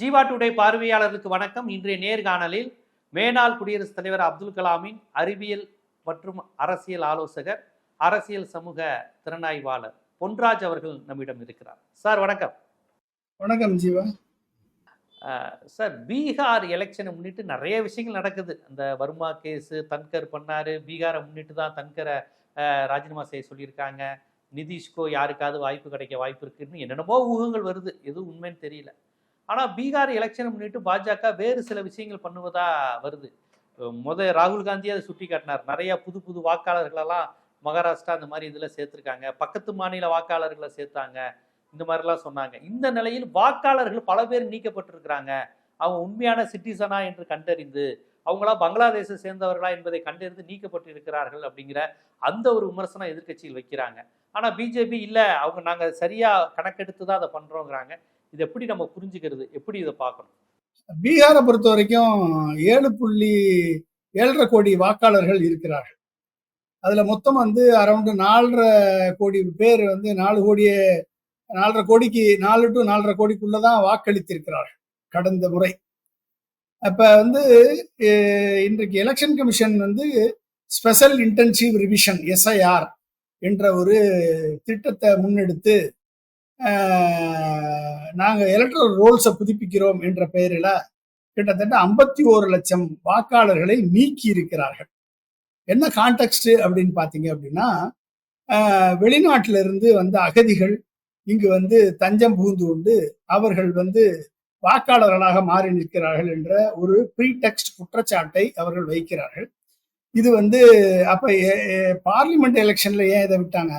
Jeeva today பார்வையாளர்களுக்கு வணக்கம். இன்றைய நேர்காணலில் மேனாள் குடியரசுத் தலைவர் அப்துல் கலாமின் அறிவியல் மற்றும் அரசியல் ஆலோசகர் அரசியல் சமூக திறனாய்வாளர் பொன்ராஜ் அவர்கள் நம்மிடம் இருக்கிறார். சார் வணக்கம். வணக்கம் ஜீவா. சார் பீகார் எலெக்ஷனை முன்னிட்டு நிறைய விஷயங்கள் நடக்குது. அந்த வர்மா கேஸு தன்கர் பண்ணாரு. பீகாரை முன்னிட்டு தான் தன்கரை ராஜினாமா செய்ய சொல்லியிருக்காங்க. நிதிஷ்கோ யாருக்காவது வாய்ப்பு கிடைக்க வாய்ப்பு இருக்குன்னு என்னென்னமோ ஊகங்கள் வருது. எதுவும் உண்மைன்னு தெரியல. ஆனால் பீகார் எலெக்ஷனை முன்னிட்டு பாஜக வேறு சில விஷயங்கள் பண்ணுவதா வருது. அஹ் முத ராகுல் காந்தி அதை சுட்டி காட்டினார். நிறைய புது புது வாக்காளர்களெல்லாம் மகாராஷ்டிரா அந்த மாதிரி இதில் சேர்த்துருக்காங்க. பக்கத்து மாநில வாக்காளர்களை சேர்த்தாங்க. இந்த மாதிரிலாம் சொன்னாங்க. இந்த நிலையில் வாக்காளர்கள் பல பேர் நீக்கப்பட்டிருக்கிறாங்க. அவங்க உண்மையான சிட்டிசனா என்று கண்டறிந்து அவங்களா பங்களாதேஷை சேர்ந்தவர்களா என்பதை கண்டறிந்து நீக்கப்பட்டிருக்கிறார்கள் அப்படிங்கிற அந்த ஒரு விமர்சனம் எதிர்க்கட்சியில் வைக்கிறாங்க. ஆனால் பிஜேபி இல்லை அவங்க நாங்கள் சரியாக கணக்கெடுத்து தான் அதை பண்ணுறோங்கிறாங்க இது எப்படி நம்ம புரிஞ்சுக்கிறது? எப்படி இதை பார்க்கணும்? பீகாரை பொறுத்த வரைக்கும் ஏழு புள்ளி ஏழரை கோடி வாக்காளர்கள் இருக்கிறார்கள். அதில் மொத்தம் வந்து அரௌண்டு நாலரை கோடி பேர் வந்து நாலு கோடியே நாலரை கோடிக்கு நாலு டு நாலரை கோடிக்குள்ளே தான் வாக்களித்திருக்கிறார்கள் கடந்த முறை. அப்ப வந்து இன்றைக்கு எலெக்ஷன் கமிஷன் வந்து ஸ்பெஷல் இன்டென்சிவ் ரிவிஷன் எஸ்ஐஆர் என்ற ஒரு திட்டத்தை முன்னெடுத்து நாங்கள் எலக்ட்ரல் ரோல்ஸை புதுப்பிக்கிறோம் என்ற பெயரில் கிட்டத்தட்ட ஐம்பத்தி ஓரு லட்சம் வாக்காளர்களை நீக்கி இருக்கிறார்கள். என்ன கான்டெக்ட் அப்படின்னு பார்த்தீங்க அப்படின்னா வெளிநாட்டிலிருந்து வந்த அகதிகள் இங்கு வந்து தஞ்சம் புகுந்து கொண்டு அவர்கள் வந்து வாக்காளர்களாக மாறி நிற்கிறார்கள் என்ற ஒரு ப்ரீடெக்ஸ்ட் குற்றச்சாட்டை அவர்கள் வைக்கிறார்கள். இது வந்து அப்ப பார்லிமெண்ட் எலெக்ஷன்ல ஏன் இதை விட்டாங்க?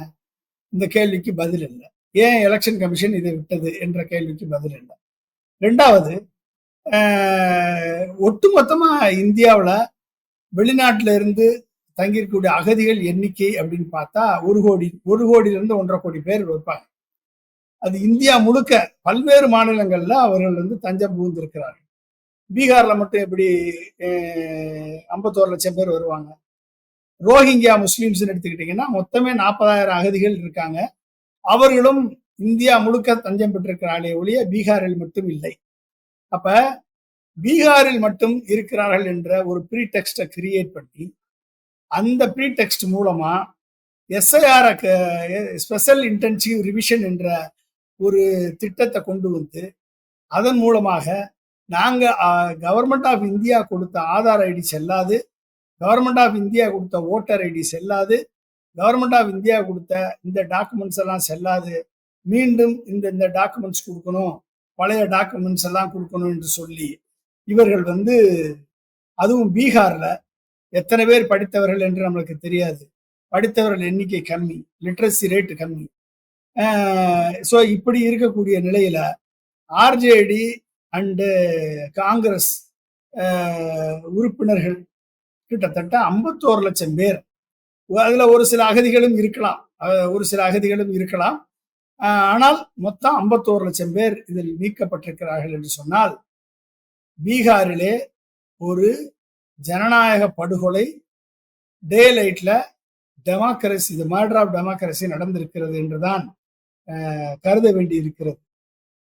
இந்த கேள்விக்கு பதில் இல்லை. ஏன் எலெக்ஷன் கமிஷன் இதை விட்டது என்ற கேள்விக்கு பதில் இல்லை. ரெண்டாவது ஒட்டுமொத்தமா இந்தியாவில் வெளிநாட்டில இருந்து தங்கியிருக்கக்கூடிய அகதிகள் எண்ணிக்கை அப்படின்னு பார்த்தா ஒரு கோடி ஒரு கோடியிலிருந்து ஒன்றரை கோடி பேர் வைப்பாங்க அது இந்தியா முழுக்க பல்வேறு மாநிலங்கள்ல அவர்கள் வந்து தஞ்சம் புகுந்திருக்கிறார்கள். பீகார்ல மட்டும் எப்படி ஐம்பத்தோரு லட்சம் பேர் வருவாங்க. ரோஹிங்கியா முஸ்லீம்ஸ்ன்னு எடுத்துக்கிட்டீங்கன்னா மொத்தமே நாற்பதாயிரம் அகதிகள் இருக்காங்க. அவர்களும் இந்தியா முழுக்க தஞ்சம் பெற்றிருக்கிறார்களே ஒழிய பீகாரில் மட்டும் இல்லை. அப்ப பீகாரில் மட்டும் இருக்கிறார்கள் என்ற ஒரு ப்ரீடெக்ஸ்டை கிரியேட் பண்ணி அந்த ப்ரீடெக்ஸ்ட் மூலமா எஸ்ஐஆர் ஸ்பெஷல் இன்டென்சிவ் ரிவிஷன் என்ற ஒரு திட்டத்தை கொண்டு வந்து அதன் மூலமாக நாங்கள் கவர்மெண்ட் ஆஃப் இந்தியா கொடுத்த ஆதார் ஐடி செல்லாது கவர்மெண்ட் ஆஃப் இந்தியா கொடுத்த ஓட்டர் ஐடி செல்லாது கவர்மெண்ட் ஆஃப் இந்தியா கொடுத்த இந்த டாக்குமெண்ட்ஸ் எல்லாம் செல்லாது மீண்டும் இந்த இந்த டாக்குமெண்ட்ஸ் கொடுக்கணும் பழைய டாக்குமெண்ட்ஸ் எல்லாம் கொடுக்கணும் என்று சொல்லி இவர்கள் வந்து அதுவும் பீகாரில் எத்தனை பேர் படித்தவர்கள் என்று நம்மளுக்கு தெரியாது. படித்தவர்கள் எண்ணிக்கை கம்மி லிட்ரஸி ரேட்டு கம்மி. ஸோ இப்படி இருக்கக்கூடிய நிலையில ஆர்ஜேடி அண்டு காங்கிரஸ் உறுப்பினர்கள் கிட்டத்தட்ட ஐம்பத்தோரு லட்சம் பேர். அதில் ஒரு சில அகதிகளும் இருக்கலாம். ஒரு சில அகதிகளும் இருக்கலாம். ஆனால் மொத்தம் ஐம்பத்தோரு லட்சம் பேர் இதில் நீக்கப்பட்டிருக்கிறார்கள் என்று சொன்னால் பீகாரிலே ஒரு ஜனநாயக படுகொலை டே லைட்ல டெமோக்ரஸி இது மர்டர் ஆஃப் டெமோக்ரஸி நடந்திருக்கிறது என்றுதான் கருத வேண்டி இருக்கிறது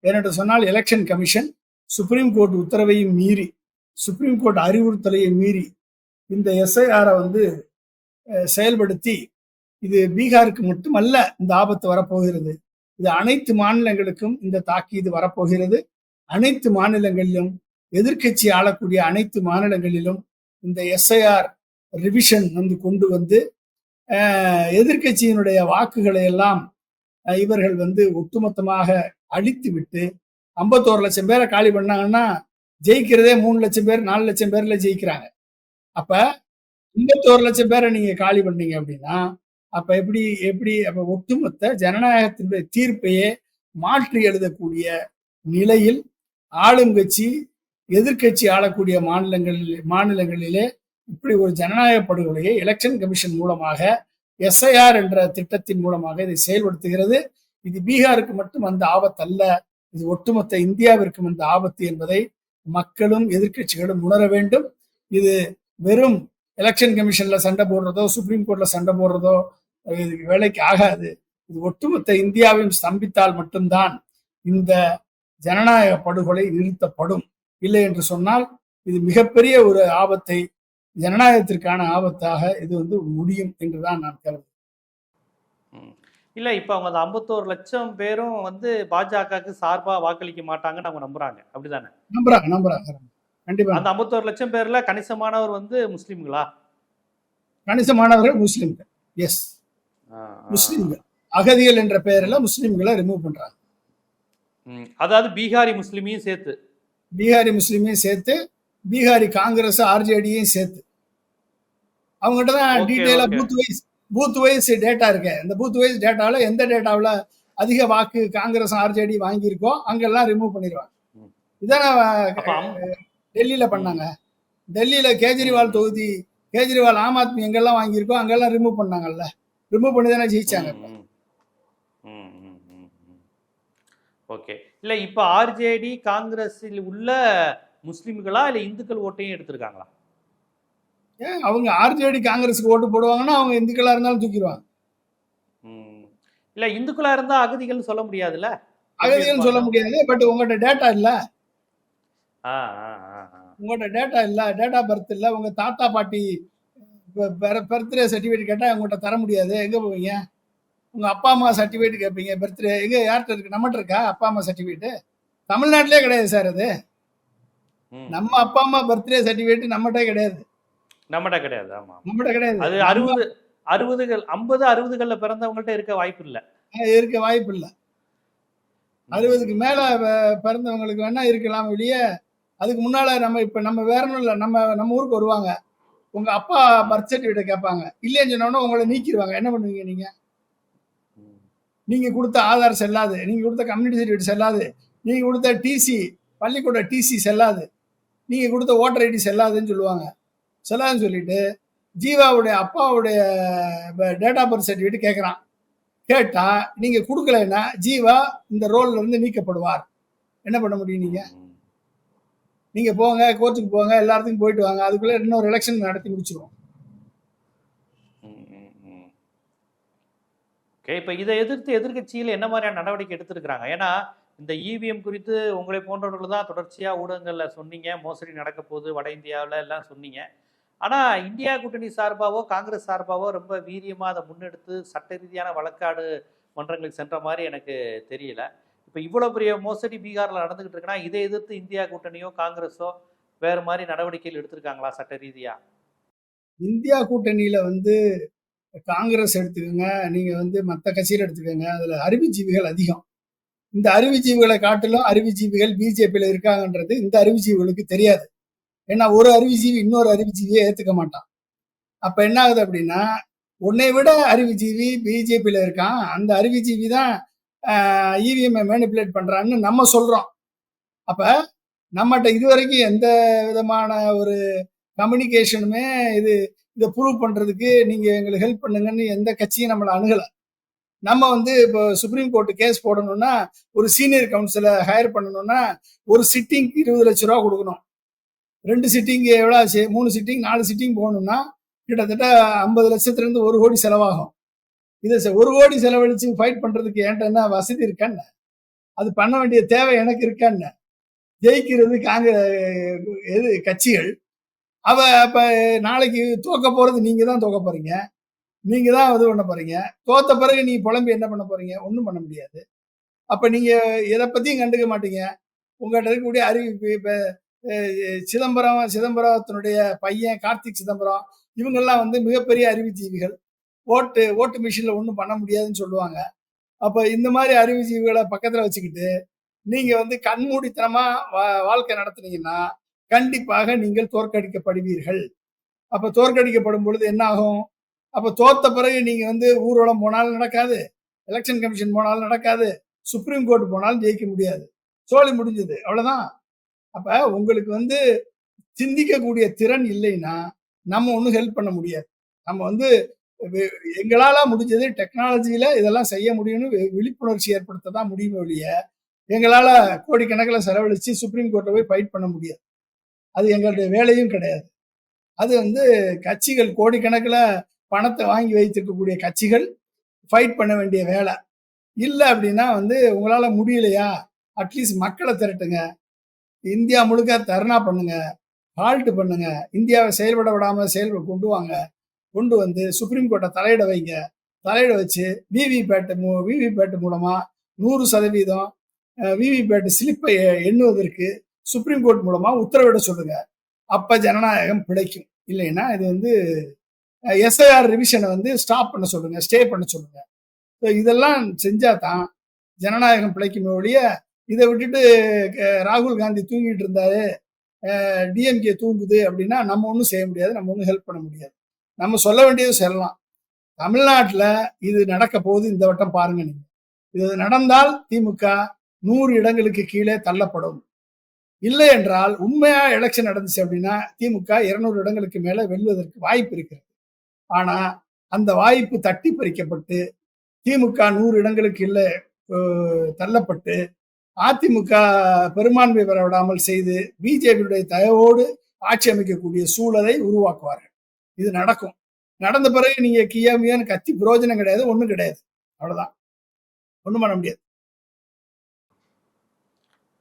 ஏனென்று சொன்னால் எலெக்ஷன் கமிஷன் சுப்ரீம் கோர்ட் உத்தரவையும் மீறி சுப்ரீம் கோர்ட் அறிவுறுத்தலையும் மீறி இந்த எஸ்ஐஆரை வந்து செயல்படுத்தி இது பீகாருக்கு மட்டுமல்ல இந்த ஆபத்து வரப்போகிறது. இது அனைத்து மாநிலங்களுக்கும் இந்த தாக்கீது வரப்போகிறது. அனைத்து மாநிலங்களிலும் எதிர்க்கட்சி ஆளக்கூடிய அனைத்து மாநிலங்களிலும் இந்த எஸ்ஐஆர் ரிவிஷன் வந்து கொண்டு வந்து எதிர்கட்சியினுடைய எதிர்க்கட்சியினுடைய வாக்குகளை எல்லாம் இவர்கள் வந்து ஒட்டுமொத்தமாக அழித்து விட்டு ஐம்பத்தோரு லட்சம் பேரை காலி பண்ணாங்கன்னா ஜெயிக்கிறதே மூணு லட்சம் பேர் நாலு லட்சம் பேர்ல ஜெயிக்கிறாங்க. அப்ப ஐம்பத்தோரு லட்சம் பேரை நீங்க காலி பண்ணீங்க அப்படின்னா அப்ப எப்படி எப்படி அப்ப ஒட்டுமொத்த ஜனநாயகத்தினுடைய தீர்ப்பையே மாற்றி எழுதக்கூடிய நிலையில் ஆளுங்கட்சி எதிர்க்கட்சி ஆளக்கூடிய மாநிலங்களில் மாநிலங்களிலே இப்படி ஒரு ஜனநாயக படுகொலையை எலெக்ஷன் கமிஷன் மூலமாக எஸ்ஐஆர் என்ற திட்டத்தின் மூலமாக இதை செயல்படுத்துகிறது. இது பீகாருக்கு மட்டும் அந்த ஆபத்து அல்ல. இது ஒட்டுமொத்த இந்தியாவிற்கும் அந்த ஆபத்து என்பதை மக்களும் எதிர்க்கட்சிகளும் உணர வேண்டும். இது வெறும் எலெக்ஷன் கமிஷன்ல சண்டை போடுறதோ சுப்ரீம் கோர்ட்ல சண்டை போடுறதோ இது வேலைக்கு ஆகாது. இது ஒட்டுமொத்த இந்தியாவையும் ஸ்தம்பித்தால் மட்டும்தான் இந்த ஜனநாயக படுகொலை நிறுத்தப்படும். இல்லை என்று சொன்னால் இது மிகப்பெரிய ஒரு ஆபத்தை ஜனநாயகத்திற்கான ஆபத்தாக இது வந்து முடியும் என்றுதான் நான் கருது ம். இல்ல இப்ப அவங்க அந்த ஐம்பத்தோரு லட்சம் பேரும் வந்து பாஜகவுக்கு சார்பா வாக்களிக்க மாட்டாங்கன்னு அவங்க நம்புறாங்க. அப்படிதானே? நம்புறாங்க நம்புறாங்க. கண்டிப்பா. அந்த ஐம்பத்தோரு லட்சம் பேர்ல கணிசமானவர் வந்து முஸ்லிம்களா? கணிசமானவர்கள் முஸ்லிம்கள். எஸ். முஸ்லிம்கள். அகதிகள் என்ற பெயரில் முஸ்லிம்களை ரிமூவ் பண்றாங்க. அதாவது பீகாரி முஸ்லிமையும் சேர்த்து. பீகாரி முஸ்லீமையும் சேர்த்து பீகாரி காங்கிரஸ் ஆர்ஜேடியையும் சேர்த்து அவங்ககிட்ட தான் Okay, டீட்டெயிலா okay. Booth wise booth wise data இருக்கு இந்த பூத் வைஸ் டேட்டாவில் எந்த டேட்டாவில் அதிக வாக்கு காங்கிரஸ் ஆர்ஜேடி வாங்கியிருக்கோ அங்கெல்லாம் ரிமூவ் பண்ணிடுவாங்க. இதான டெல்லியில பண்ணாங்க டெல்லியில கேஜ்ரிவால் தொகுதி கேஜ்ரிவால் ஆம் ஆத்மி எங்கெல்லாம் வாங்கியிருக்கோ அங்கெல்லாம் ரிமூவ் பண்ணாங்கல்ல ரிமூவ் பண்ணி தானே ஜெயிச்சாங்க. ஓகே இல்ல இப்ப ஆர்ஜேடி காங்கிரஸில் உள்ள முஸ்லிம்களா இல்ல இந்துக்கள் ஓட்டையும் எடுத்திருக்காங்களா? ஏன் அவங்க ஆர்ஜேடி காங்கிரஸுக்கு ஓட்டு போடுவாங்கன்னா அவங்க இந்துக்களா இருந்தாலும் தூக்கிடுவாங்க. இல்ல இந்துக்களா இருந்தா அகதிகள்னு சொல்ல முடியாதுல்ல? அகதிகள் சொல்ல முடியாது பட் உங்கள்கிட்ட டேட்டா இல்ல. உங்கள்கிட்ட டேட்டா இல்ல டேட்டா பர்த் இல்ல உங்க தாத்தா பாட்டி பர்த்டே சர்டிஃபிகேட் கேட்டா உங்கள்கிட்ட தர முடியாது. எங்க போவீங்க? உங்க அப்பா அம்மா சர்டிஃபிகேட் கேட்பீங்க பர்த்டே எங்க யார்கிட்ட இருக்கு? நம்மகிட்ட இருக்கா? அப்பா அம்மா சர்டிஃபிகேட் தமிழ்நாட்டிலே கிடையாது சார் அது. நம்ம அப்பா அம்மா பர்த்டே சர்டிஃபிகேட் நம்மகிட்ட கிடையாது. நம்மகிட்ட கிடையாது ஆமா நம்மகிட்ட கிடையாது. அது அறுபது அறுபதுகள் ஐம்பது அறுபதுகள்ல பிறந்தவங்கள்ட்ட இருக்க வாய்ப்பு இல்ல இருக்க வாய்ப்பு இல்ல அறுபதுக்கு மேல பிறந்தவங்களுக்கு வேணா இருக்கலாம் வெளியே அதுக்கு முன்னால நம்ம இப்ப நம்ம வேற ஒண்ணும் இல்ல. நம்ம நம்ம ஊருக்கு வருவாங்க. உங்க அப்பா பர்த் சர்டிஃபிகேட் கேட்பாங்க. இல்லைன்னு சொன்னோன்னா உங்களை நீக்கிடுவாங்க என்ன பண்ணுவீங்க நீங்க. நீங்க கொடுத்த ஆதார் செல்லாது. நீங்க கொடுத்த கம்யூனிட்டி சர்டிஃபிகேட் செல்லாது. நீங்க கொடுத்த டிசி பள்ளிக்கூட டிசி செல்லாது. நீங்கள் கொடுத்த ஓட்டர் ஐடி செல்லாதுன்னு சொல்லுவாங்க. செல்லாதுன்னு சொல்லிட்டு ஜீவாவுடைய அப்பாவுடைய டேட் ஆஃப் பர்த் சர்டிஃபிகேட் கேட்குறான் கேட்டால் நீங்கள் கொடுக்கலன்னா ஜீவா இந்த ரோல்ல இருந்து நீக்கப்படுவார். என்ன பண்ண முடியும் நீங்கள் நீங்கள் போங்க கோர்ட்டுக்கு போங்க எல்லாத்துக்கும் போயிட்டு வாங்க அதுக்குள்ளே இன்னொரு எலெக்ஷன் நடத்தி முடிச்சிருவோம். ம், இப்போ இதை எதிர்த்து எதிர்க்கட்சியில் என்ன மாதிரியான நடவடிக்கை எடுத்திருக்கிறாங்க? ஏன்னா இந்த இவிஎம் குறித்து உங்களை போன்றவர்கள் தான் தொடர்ச்சியாக ஊடகங்களில் சொன்னீங்க. மோசடி நடக்க போகுது வட இந்தியாவில் எல்லாம் சொன்னீங்க. ஆனால் இந்தியா கூட்டணி சார்பாகவோ காங்கிரஸ் சார்பாகவோ ரொம்ப வீரியமாக அதை முன்னெடுத்து சட்ட ரீதியான வழக்காடு மன்றங்களுக்கு சென்ற மாதிரி எனக்கு தெரியல. இப்போ இவ்வளோ பெரிய மோசடி பீகாரில் நடந்துக்கிட்டு இருக்குன்னா இதை எதிர்த்து இந்தியா கூட்டணியோ காங்கிரஸோ வேறு மாதிரி நடவடிக்கைகள் எடுத்திருக்காங்களா சட்ட ரீதியாக இந்தியா கூட்டணியில் வந்து காங்கிரஸ் எடுத்துக்கோங்க நீங்கள் வந்து மற்ற கட்சியில் எடுத்துக்கோங்க அதில் அறிவுஜீவிகள் அதிகம். இந்த அறிவுஜீவிகளை காட்டிலும் அறிவுஜீவிகள் பிஜேபியில இருக்காங்கன்றது இந்த அறிவுஜீவிகளுக்கு தெரியாது. ஏன்னா ஒரு அறிவுஜீவி இன்னொரு அறிவுஜீவியை ஏத்துக்க மாட்டான். அப்ப என்ன ஆகுது அப்படின்னா உன்னை விட அறிவுஜீவி பிஜேபியில இருக்கான். அந்த அறிவுஜீவி தான் இவிஎம்ஐ மேனிப்புலேட் பண்றான்னு நம்ம சொல்றோம். அப்ப நம்மகிட்ட இதுவரைக்கும் எந்த விதமான ஒரு கம்யூனிகேஷனுமே இது இதை ப்ரூவ் பண்றதுக்கு நீங்க எங்களுக்கு ஹெல்ப் பண்ணுங்கன்னு எந்த கட்சியும் நம்மளை அணுகலை. நம்ம வந்து இப்போ சுப்ரீம் கோர்ட்டு கேஸ் போடணும்னா ஒரு சீனியர் கவுன்சிலை ஹையர் பண்ணணும்னா ஒரு சிட்டிங்க்கு இருபது லட்ச ரூபா கொடுக்கணும். ரெண்டு சிட்டிங் எவ்வளோ ஆச்சு? மூணு சிட்டிங் நாலு சிட்டிங் போகணும்னா கிட்டத்தட்ட ஐம்பது லட்சத்துலேருந்து ஒரு கோடி செலவாகும். இதை செ- ஒரு கோடி செலவழித்து ஃபைட் பண்ணுறதுக்கு என்கிட்ட என்ன வசதி இருக்கான்னு? அது பண்ண வேண்டிய தேவை எனக்கு இருக்கான்னு? ஜெயிக்கிறது காங்கிரஸ் எது கட்சிகள். அவ இப்போ நாளைக்கு தோக்க போகிறது நீங்கள் தான் தோக்க போகிறீங்க நீங்க தான் இது பண்ண போறீங்க. தோத்த பிறகு நீங்க புலம்பி என்ன பண்ண போறீங்க? ஒன்றும் பண்ண முடியாது. அப்ப நீங்க எதை பத்தியும் கண்டுக்க மாட்டீங்க. உங்கள்கிட்ட இருக்கக்கூடிய அறிவிப்பு இப்ப சிதம்பரம் சிதம்பரத்தினுடைய பையன் கார்த்திக் சிதம்பரம் இவங்கெல்லாம் வந்து மிகப்பெரிய அறிவுஜீவிகள். ஓட்டு ஓட்டு மிஷினில் ஒன்றும் பண்ண முடியாதுன்னு சொல்லுவாங்க. அப்போ இந்த மாதிரி அறிவுஜீவிகளை பக்கத்தில் வச்சுக்கிட்டு நீங்கள் வந்து கண்மூடித்தனமாக வா- வாழ்க்கை நடத்துனீங்கன்னா கண்டிப்பாக நீங்கள் தோற்கடிக்கப்படுவீர்கள். அப்போ தோற்கடிக்கப்படும் பொழுது என்ன ஆகும்? அப்போ தோத்த பிறகு நீங்கள் வந்து ஊர்வலம் போனாலும் நடக்காது. எலெக்ஷன் கமிஷன் போனாலும் நடக்காது. சுப்ரீம் கோர்ட் போனாலும் ஜெயிக்க முடியாது. சோழி முடிஞ்சது. அவ்வளவுதான். அப்போ உங்களுக்கு வந்து சிந்திக்கக்கூடிய திறன் இல்லைன்னா நம்ம ஒன்றும் ஹெல்ப் பண்ண முடியாது. நம்ம வந்து எங்களால் முடிஞ்சது டெக்னாலஜியில இதெல்லாம் செய்ய முடியும்னு வி- விழிப்புணர்ச்சி ஏற்படுத்த தான் முடியுமே ஒழிய எங்களால் கோடிக்கணக்கில் செலவழிச்சு சுப்ரீம் கோர்ட்டை போய் ஃபைட் பண்ண முடியாது. அது எங்களுடைய வேலையும் கிடையாது. அது வந்து கட்சிகள் கோடிக்கணக்கில் பணத்தை வாங்கி வைத்திருக்கக்கூடிய கட்சிகள் ஃபைட் பண்ண வேண்டிய வேலை. இல்லை அப்படின்னா வந்து உங்களால் முடியலையா? அட்லீஸ்ட் மக்களை திரட்டுங்க. இந்தியா முழுக்க தர்ணா பண்ணுங்க. ஹால்ட் பண்ணுங்க. இந்தியாவை செயல்பட விடாமல் செயல்பட கொண்டு வாங்க. கொண்டு வந்து சுப்ரீம் கோர்ட்டை தலையிட வைங்க. தலையிட வச்சு விவிபேட் மூ விவிபேட் மூலமாக நூறு சதவீதம் விவிபேட் ஸ்லிப்பை எண்ணுவதற்கு சுப்ரீம் கோர்ட் மூலமாக உத்தரவிட சொல்லுங்க. அப்போ ஜனநாயகம் பிழைக்கும். இல்லைன்னா இது வந்து எஸ்ஐஆர் ரிவிஷனை வந்து ஸ்டாப் பண்ண சொல்லுங்க ஸ்டே பண்ண சொல்லுங்க. So இதெல்லாம் செஞ்சா தான் ஜனநாயகம் பிழைக்குமே ஒழிய இதை விட்டுட்டு ராகுல் காந்தி தூங்கிட்டு இருந்தாரு டிஎம்கே தூங்குது அப்படின்னா நம்ம ஒன்றும் செய்ய முடியாது நம்ம ஒன்றும் ஹெல்ப் பண்ண முடியாது. நம்ம சொல்ல வேண்டியது சொல்லலாம். தமிழ்நாட்டில் இது நடக்க போகுது இந்த வட்டம் பாருங்க நீங்க. இது நடந்தால் திமுக நூறு இடங்களுக்கு கீழே தள்ளப்படும். இல்லை என்றால் உண்மையா எலெக்ஷன் நடந்துச்சு அப்படின்னா திமுக இருநூறு இடங்களுக்கு மேல வெல்வதற்கு வாய்ப்பு இருக்கிறது. ஆனா அந்த வாய்ப்பு தட்டி பறிக்கப்பட்டு திமுக நூறு இடங்களுக்கு இல்லை தள்ளப்பட்டு அதிமுக பெரும்பான்மை பெற விடாமல் செய்து பிஜேபியுடைய தயவோடு ஆட்சி அமைக்கக்கூடிய சூழலை உருவாக்குவார்கள். இது நடக்கும். நடந்த பிறகு நீங்க கியாமியான்னு கத்தி பிரயோஜனம் கிடையாது ஒன்றும் கிடையாது. அவ்வளவுதான். ஒண்ணும் பண்ண முடியாது.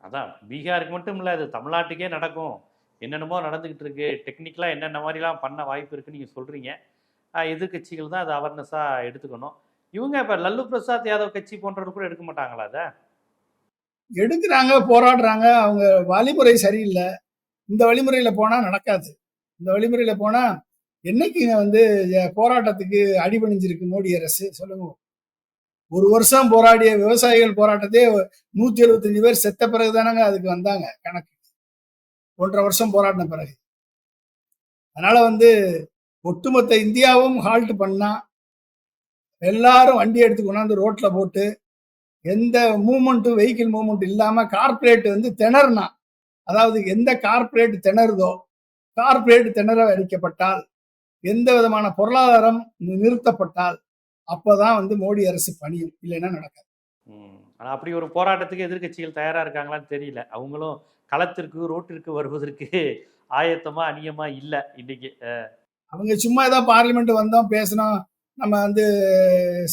அதான் பீகாருக்கு மட்டும் இல்லை அது தமிழ்நாட்டுக்கே நடக்கும். என்னென்னமோ நடந்துக்கிட்டு இருக்கு. டெக்னிக்கலாக என்னென்ன மாதிரிலாம் பண்ண வாய்ப்பு இருக்குன்னு நீங்கள் சொல்கிறீங்க எதிர்கட்சிகள் தான் அதை அவேர்னஸாக எடுத்துக்கணும். இவங்க இப்போ லல்லு பிரசாத் யாதவ் கட்சி போன்றவர் கூட எடுக்க மாட்டாங்களா அதை? எடுக்கிறாங்க போராடுறாங்க அவங்க வழிமுறை சரியில்லை. இந்த வழிமுறையில் போனால் நடக்காது. இந்த வழிமுறையில் போனால் என்னைக்குங்க வந்து போராட்டத்துக்கு அடிபணிஞ்சிருக்கு மோடி அரசு? சொல்லுங்க. ஒரு வருஷம் போராடிய விவசாயிகள் போராட்டத்தையே நூத்தி எழுபத்தஞ்சு பேர் செத்த பிறகு தானங்க அதுக்கு வந்தாங்க கணக்கு. ஒன்றரை வருஷம் போராடின பிறகு. அதனால வந்து ஒட்டுமொத்த இந்தியாவும் ஹால்ட் பண்ணா எல்லாரும் வண்டி எடுத்து கொண்டாந்து ரோட்ல போட்டு எந்த மூமெண்ட்டும் வெஹிக்கிள் மூமெண்ட் இல்லாம கார்பரேட் வந்து திணறுனா அதாவது எந்த கார்பரேட் திணறுதோ கார்பரேட் திணற அடிக்கப்பட்டால் எந்த விதமான பொருளாதாரம் நிறுத்தப்பட்டால் அப்பதான் வந்து மோடி அரசு பணியும். இல்லைன்னா நடக்காது. ஆனால் அப்படி ஒரு போராட்டத்துக்கு எதிர்க்கட்சிகள் தயாராக இருக்காங்களான்னு தெரியல. அவங்களும் களத்திற்கு ரோட்டிற்கு வருவதற்கு ஆயத்தமா அநியமா இல்லை இன்னைக்கு. அவங்க சும்மா ஏதாவது பார்லிமெண்ட் வந்தோம் பேசினோம் நம்ம வந்து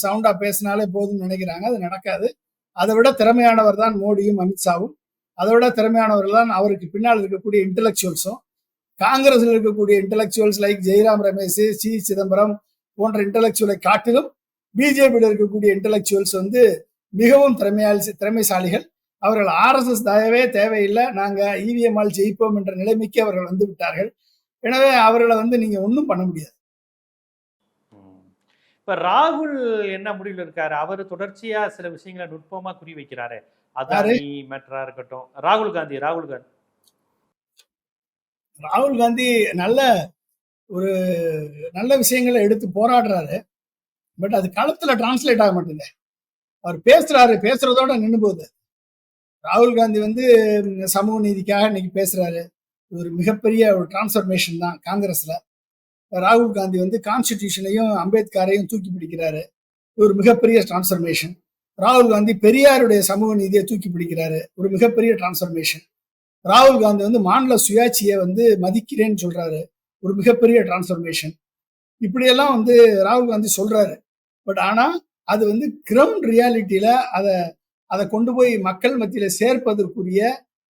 சவுண்டா பேசினாலே போதும்னு நினைக்கிறாங்க. அது நடக்காது. அதை விட திறமையானவர் தான் மோடியும் அமித்ஷாவும். அதை விட திறமையானவர் தான் அவருக்கு பின்னால் இருக்கக்கூடிய இன்டலெக்சுவல்ஸும் காங்கிரஸில் இருக்கக்கூடிய intellectuals like Jairam Ramesh C. Chidambaram போன்ற இன்டலெக்சுவலை காட்டிலும் பிஜேபியில் இருக்கக்கூடிய இன்டலெக்சுவல்ஸ் வந்து மிகவும் திறமையால் திறமைசாலிகள். அவர்கள் ஆர்எஸ்எஸ் தயவே தேவையில்லை. நாங்கள் இவிஎம் ஜெயிப்போம் என்ற நிலைமைக்கு அவர்கள் வந்து விட்டார்கள். எனவே அவர்களை வந்து நீங்க ஒன்றும் பண்ண முடியாது. இப்ப ராகுல் என்ன முடிவில் இருக்காரு? அவர் தொடர்ச்சியா சில விஷயங்களை நுட்பமா குறி வைக்கிறாரு. அதானி மேட்டரா இருக்கட்டும். ராகுல் காந்தி ராகுல் காந்தி. ராகுல் காந்தி நல்ல ஒரு நல்ல விஷயங்களை எடுத்து போராடுறாரு. பட் அது களத்துல டிரான்ஸ்லேட் ஆக மாட்டேங்குது. அவர் பேசுறாரு பேசுறதோட நின்று போகுது ராகுல் காந்தி வந்து சமூக நீதிக்காக இன்னைக்கு பேசுறாரு. ஒரு மிகப்பெரிய ஒரு டிரான்ஸ்ஃபர்மேஷன் தான் காங்கிரஸ்ல. ராகுல் காந்தி வந்து கான்ஸ்டிடியூஷனையும் அம்பேத்கரையும் தூக்கி பிடிக்கிறாரு. ஒரு மிகப்பெரிய டிரான்ஸ்ஃபர்மேஷன் ராகுல் காந்தி பெரியாருடைய சமூக நீதியை தூக்கி பிடிக்கிறாரு. ஒரு மிகப்பெரிய டிரான்ஸ்ஃபர்மேஷன் ராகுல் காந்தி வந்து மாநில சுயாட்சியை வந்து மதிக்கிறேன்னு சொல்றாரு. ஒரு மிகப்பெரிய டிரான்ஸ்ஃபர்மேஷன் இப்படியெல்லாம் வந்து ராகுல் காந்தி சொல்றாரு. பட் ஆனா அது வந்து கிரவுண்ட் ரியாலிட்டியில அதை அதை கொண்டு போய் மக்கள் மத்தியில சேர்ப்பதற்குரிய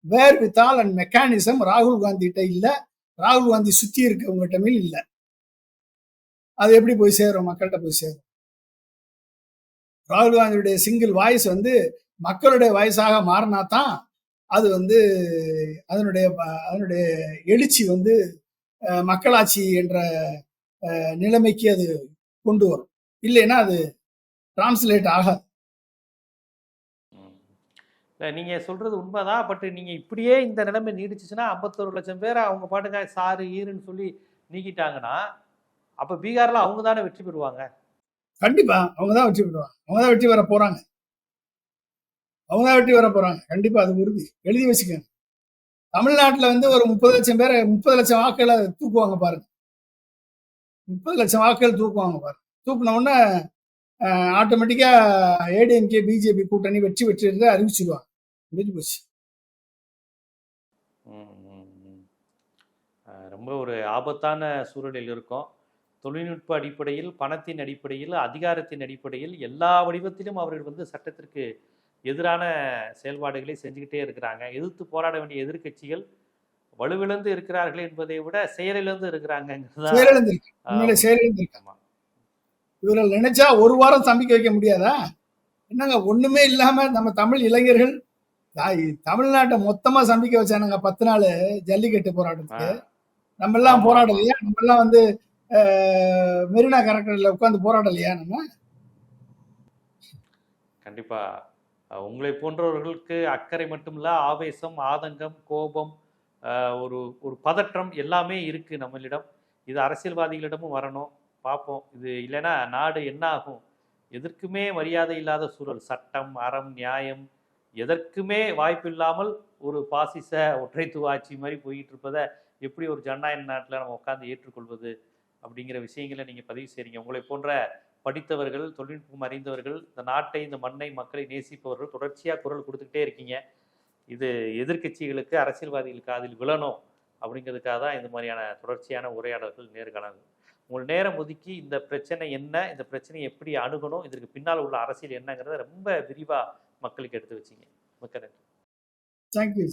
வேர் வித்தால் அண்ட் மெக்கானிசம் ராகுல் காந்திகிட்ட இல்லை. ராகுல் காந்தி சுற்றி இருக்கவங்ககிட்ட இல்லை. அது எப்படி போய் சேரும்? மக்கள்கிட்ட போய் சேரும். ராகுல் காந்தியுடைய சிங்கிள் வாய்ஸ் வந்து மக்களுடைய வாய்ஸாக மாறினா தான் அது வந்து அதனுடைய அதனுடைய எழுச்சி வந்து மக்களாட்சி என்ற நிலைமைக்கு அது கொண்டு வரும். இல்லைன்னா அது டிரான்ஸ்லேட் ஆகாது. இல்ல நீங்க சொல்றது உண்மைதான். பட் நீங்க இப்படியே இந்த நிலைமை நீடிச்சுன்னா ஐம்பத்தொரு லட்சம் பேர் அவங்க பாட்டுக்க சாரு ஈருன்னு சொல்லி நீக்கிட்டாங்கன்னா அப்ப பீகார்ல அவங்க தானே வெற்றி பெறுவாங்க? கண்டிப்பா அவங்க தான் வெற்றி பெறுவாங்க. அவங்க தான் வெற்றி வர போறாங்க. அவங்க தான் வெற்றி வர போறாங்க. கண்டிப்பா அது உறுதி. எழுதி வச்சுக்கோங்க. தமிழ்நாட்டில் வந்து ஒரு முப்பது லட்சம் பேரை முப்பது லட்சம் வாக்குகளை தூக்குவாங்க பாருங்க. முப்பது லட்சம் வாக்குகள் தூக்குவாங்க பாருங்க. தூக்குன உடனே ஆட்டோமேட்டிக்காக ஏடிஎம்கே பிஜேபி கூட்டணி வெற்றி பெற்று அறிவிச்சிருவாங்க. முடிஞ்சு போச்சு. ரொம்ப ஒரு ஆபத்தான சூழலில் இருக்கும். தொழில்நுட்ப அடிப்படையில் பணத்தின் அடிப்படையில் அதிகாரத்தின் அடிப்படையில் எல்லா வடிவத்திலும் அவர்கள் வந்து சட்டத்திற்கு எதிரான செயல்பாடுகளை செஞ்சுக்கிட்டே இருக்கிறாங்க. எதிர்த்து போராட வேண்டிய எதிர்க்கட்சிகள் வலுவிழந்து இருக்கிறார்கள் என்பதை விட செயலிழந்து இருக்கிறாங்கிறது ஆமா. இவர்கள் நினைச்சா ஒரு வாரம் சமைக்க வைக்க முடியாதா? என்னங்க ஒண்ணுமே இல்லாம நம்ம தமிழ் இளைஞர்கள் தமிழ்நாட்டை மொத்தமா சம்பிக்க வச்சானுங்க பத்து நாள் ஜல்லிக்கட்டு போராட்டத்துக்கு. நம்ம எல்லாம் போராடலையா? நம்ம எல்லாம் வந்து மெரினா கரெக்டர்ல உட்கார்ந்து போராடலையா நம்ம? கண்டிப்பா. உங்களை போன்றவர்களுக்கு அக்கறை மட்டுமில்ல ஆவேசம் ஆதங்கம் கோபம் ஒரு ஒரு பதற்றம் எல்லாமே இருக்கு நம்மளிடம். இது அரசியல்வாதிகளிடமும் வரணும். பார்ப்போம் இது இல்லைன்னா நாடு என்ன ஆகும் எதற்குமே மரியாதை இல்லாத சூழல். சட்டம் அறம் நியாயம் எதற்குமே வாய்ப்பு இல்லாமல் ஒரு பாசிச ஒற்றைத்துவ ஆட்சி மாதிரி போயிட்டு இருப்பதை எப்படி ஒரு ஜனநாயக நாட்டில் நம்ம உட்காந்து ஏற்றுக்கொள்வது அப்படிங்கிற விஷயங்களை நீங்கள் பதிவு செய்கிறீங்க உங்களை போன்ற படித்தவர்கள் தொழில்நுட்பம் அறிந்தவர்கள் இந்த நாட்டை இந்த மண்ணை மக்களை நேசிப்பவர்கள் தொடர்ச்சியாக குரல் கொடுத்துக்கிட்டே இருக்கீங்க. இது எதிர்க்கட்சிகளுக்கு அரசியல்வாதிகளுக்கு அதில் விழணும் அப்படிங்கிறதுக்காக தான் இந்த மாதிரியான தொடர்ச்சியான உரையாடல்கள் நேர்காணல் உங்கள் நேரம் ஒதுக்கி இந்த பிரச்சனை என்ன இந்த பிரச்சனையை எப்படி அணுகணும் இதற்கு பின்னால் உள்ள அரசியல் என்னங்கிறத ரொம்ப விரிவாக மக்களுக்கு எடுத்து வச்சீங்க. மிக்க நன்றி. தேங்க்யூ